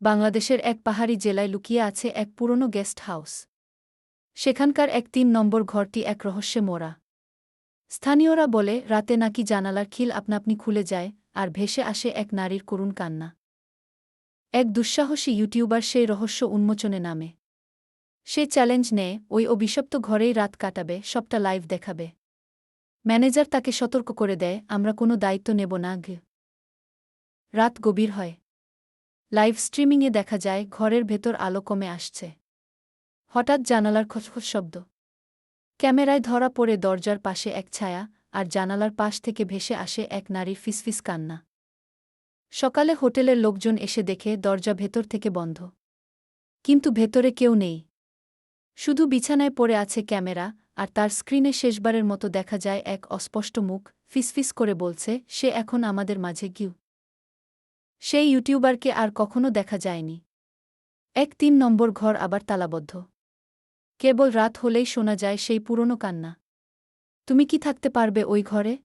বাংলাদেশের এক পাহাড়ি জেলায় লুকিয়ে আছে এক পুরনো গেস্ট হাউস। সেখানকার এক তিন নম্বর ঘরটি এক রহস্যে মোড়া। স্থানীয়রা বলে, রাতে নাকি জানালার খিল আপনাপনি খুলে যায় আর ভেসে আসে এক নারীর করুণ কান্না। এক দুঃসাহসী ইউটিউবার সেই রহস্য উন্মোচনে নামে। সে চ্যালেঞ্জ নেয়, ওই অভিশপ্ত ঘরেই রাত কাটাবে, সবটা লাইভ দেখাবে। ম্যানেজার তাকে সতর্ক করে দেয়, আমরা কোনো দায়িত্ব নেব না রাত গভীর হয়। লাইভ স্ট্রিমিংয়ে দেখা যায়, ঘরের ভেতর আলো কমে আসছে। হঠাৎ জানালার খসখস শব্দ। ক্যামেরায় ধরা পড়ে দরজার পাশে এক ছায়া, আর জানালার পাশ থেকে ভেসে আসে এক নারীর ফিসফিস কান্না। সকালে হোটেলের লোকজন এসে দেখে দরজা ভেতর থেকে বন্ধ। কিন্তু ভেতরে কেউ নেই। শুধু বিছানায় পড়ে আছে ক্যামেরা, আর তার স্ক্রিনে শেষবারের মতো দেখা যায় এক অস্পষ্ট মুখ, ফিসফিস করে বলছে, সে এখন আমাদের মাঝে, গিউ। সেই ইউটিউবারকে আর কখনো দেখা যায়নি। এক তিন নম্বর ঘর আবার তালাবদ্ধ। কেবল রাত হলেই শোনা যায় সেই পুরনো কান্না। তুমি কি থাকতে পারবে ওই ঘরে?